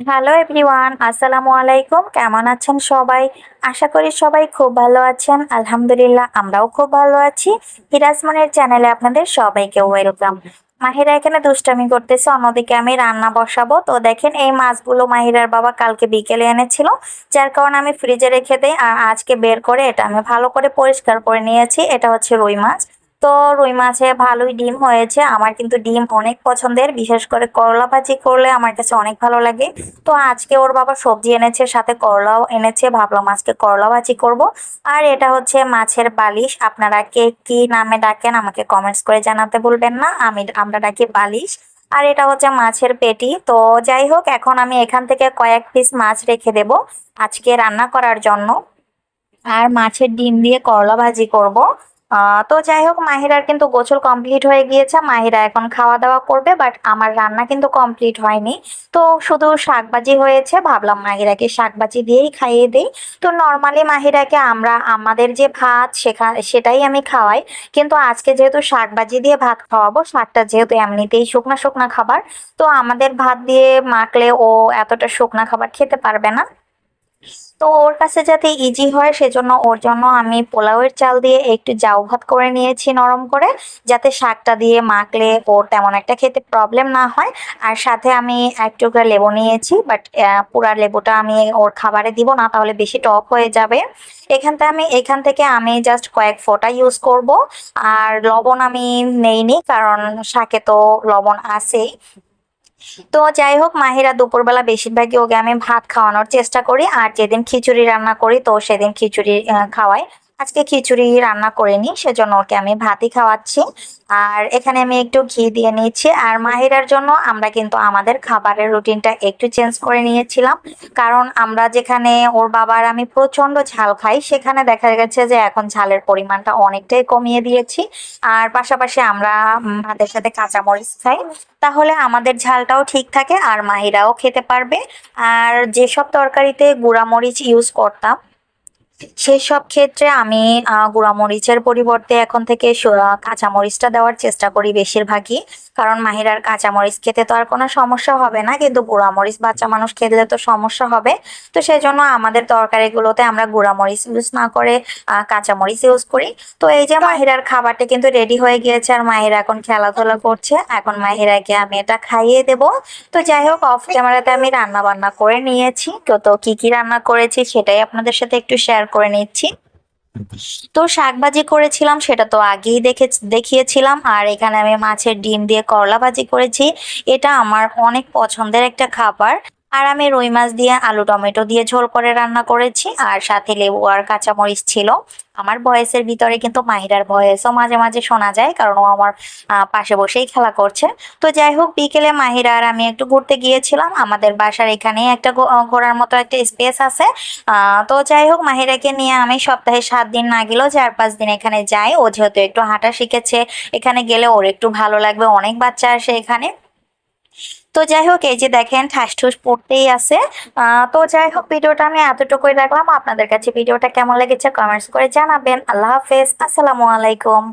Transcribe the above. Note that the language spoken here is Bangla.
হ্যালো এভরিওয়ান আসসালামু আলাইকুম। কেমন আছেন সবাই? আশা করি সবাই খুব ভালো আছেন। আলহামদুলিল্লাহ, আমরাও খুব ভালো আছি। হিরাজমনের চ্যানেলে আপনাদের সবাইকে ওয়েলকাম। মাহিরা এখানে দুষ্টামি করতেছে, অন্যদিকে আমি রান্না বসাবো। তো দেখেন, এই মাছগুলো মাহিরার বাবা কালকে বিকেলে এনেছিল, যার কারণে আমি ফ্রিজে রেখে দিই। আর আজকে বের করে এটা আমি ভালো করে পরিষ্কার করে নিয়েছি। এটা হচ্ছে রুই মাছ। তো রুই মাছে ভালোই ডিম হয়েছে। আমার কিন্তু ডিম অনেক পছন্দের, বিশেষ করে করলা ভাজি করলে আমার কাছে অনেক ভালো লাগে। তো আজকে ওর বাবা সবজি এনেছে, সাথে করলাও এনেছে, ভাবলাম আজকে করলা ভাজি করব। আর এটা হচ্ছে মাছের বালিশ, আপনারা কে কি নামে ডাকেন আমাকে কমেন্টস করে জানাতে বলবেন না, আমি, আমরা ডাকি বালিশ। আর এটা হচ্ছে মাছের পেটি, তো যাই হোক, এখন আমি এখান থেকে কয়েক পিস মাছ রেখে দেব আজকে রান্না করার জন্য। আর মাছের ডিম দিয়ে করলা ভাজি করব। তো যাই হোক মাহিরার কিন্তু গোছল কমপ্লিট হয়ে গিয়েছে। মাহিরা এখন খাওয়া দাওয়া করবে বাট আমার রান্না কিন্তু কমপ্লিট হয়নি। তো শুধু শাকবাজি হয়েছে, ভাবলাম মাহিরাকে শাকবাজি দিয়েই খাইয়ে দিই। তো নর্মালি মাহিরাকে আমরা, আমাদের যে ভাত শেখা সেটাই আমি খাওয়াই। কিন্তু আজকে যেহেতু শাকবাজি দিয়ে ভাত খাওয়াবো, শাকটা যেহেতু এমনিতেই শুকনা শুকনা খাবার, তো আমাদের ভাত দিয়ে মাখলে ও এতটা শুকনা খাবার খেতে পারবে না। তো ওর কাছে যাতে ইজি হয়, সেজন্য ওর জন্য আমি পোলাওয়ের চাল দিয়ে একটু জাউ ভাত করে নিয়েছি নরম করে, যাতে শাকটা দিয়ে মাখলে ওর তেমন একটা খেতে প্রবলেম না হয়। আর সাথে আমি এক টুকরা লেবু নিয়েছি বাট পুরা লেবুটা আমি ওর খাবারে দিব না, তাহলে বেশি টক হয়ে যাবে। এখানটা আমি, এখান থেকে আমি জাস্ট কয়েক ফোঁটা ইউজ করব। আর লবণ আমি নেইনি, কারণ শাকে তো লবণ আছেই। তো যাই হোক, মাহিরা দুপুরবেলা বেশিরভাগই ওকে আমি ভাত খাওয়ানোর চেষ্টা করি। আর যেদিন খিচুড়ি রান্না করি, তো সেদিন খিচুড়ি খাওয়াই। আজকে খিচুড়ি রান্না করিনি সেজন্য ওকে আমি ভাতই খাওয়াচ্ছি। আর এখানে আমি একটু ঘি দিয়ে নিচ্ছি আর মাহিরার জন্য আমরা কিন্তু আমাদের খাবারের রুটিনটা একটু চেঞ্জ করে নিয়েছিলাম। কারণ আমরা যেখানে ওর বাবার আমি প্রচণ্ড ঝাল খাই, সেখানে দেখা গেছে যে এখন ঝালের পরিমাণটা অনেকটাই কমিয়ে দিয়েছি। আর পাশাপাশি আমরা ভাতের সাথে কাঁচামরিচ খাই। তাহলে আমাদের ঝালটাও ঠিক থাকে আর মাহিরাও খেতে পারবে। আর যেসব তরকারিতে গুঁড়ামরিচ ইউজ করতাম সেসব ক্ষেত্রে আমি আহ, গুঁড়ামরিচের পরিবর্তে এখন থেকে আহ, কাঁচামরিচটা দেওয়ার চেষ্টা করি বেশিরভাগই। কারণ মাহিরার কাঁচামরিচ খেতে তো আর কোনো সমস্যা হবে না কিন্তু গুঁড়ামরিচ বাচ্চা মানুষ খেলে তো সমস্যা হবে। তো সেই জন্য আমাদের তরকারিগুলোতে আমরা গুঁড়ামরিচ ইউজ না করে আহ, কাঁচামরিচ ইউজ করি। তো এই যে মাহিরার খাবারটা কিন্তু রেডি হয়ে গিয়েছে আর মাহিরা এখন খেলাধুলা করছে। এখন মাহিরাকে আমি এটা খাইয়ে দেব। তো যাই হোক অফ ক্যামেরাতে আমি রান্না বান্না করে নিয়েছি। তো তো কি কি রান্না করেছি সেটাই আপনাদের সাথে একটু শেয়ার করে নিচ্ছি। তো শাকভাজি করেছিলাম, সেটা তো আগেই দেখে দেখিয়েছিলাম। আর এখানে আমি মাছের ডিম দিয়ে করলা ভাজি করেছি। এটা আমার অনেক পছন্দের একটা খাবার। আর আমি রুই মাছ দিয়ে আলু, টমেটো দিয়ে ঝোল করে রান্না করেছি। আর সাথে লেবু আর কাঁচামরিচ ছিল। আমার ভয়েসের ভিতরে কিন্তু মাহিরার ভয়েসও মাঝে মাঝে শোনা যায়, কারণ ও আমার পাশে বসেই খেলা করছে। তো যাই হোক, বিকেলে মাহিরা আর আমি একটু ঘুরতে গিয়েছিলাম। আমাদের বাসার এখানেই একটা ঘোরার মতো একটা স্পেস আছে। তো যাই হোক, মাহিরাকে নিয়ে আমি সপ্তাহে সাত দিন না গেলেও চার পাঁচ দিন এখানে যাই। ও যেহেতু একটু হাঁটা শিখেছে, এখানে গেলে ওর একটু ভালো লাগবে। অনেক বাচ্চা আসে এখানে। তো যাই হোক এই যে দেখেন ঠাস ঠুস পড়তেই আছে। তো যাই হোক ভিডিওটা আমি এতটুকুই রাখলাম। আপনাদের কাছে ভিডিওটা কেমন লেগেছে কমেন্টস করে জানাবেন। আল্লাহ হাফেজ। আসসালামু আলাইকুম।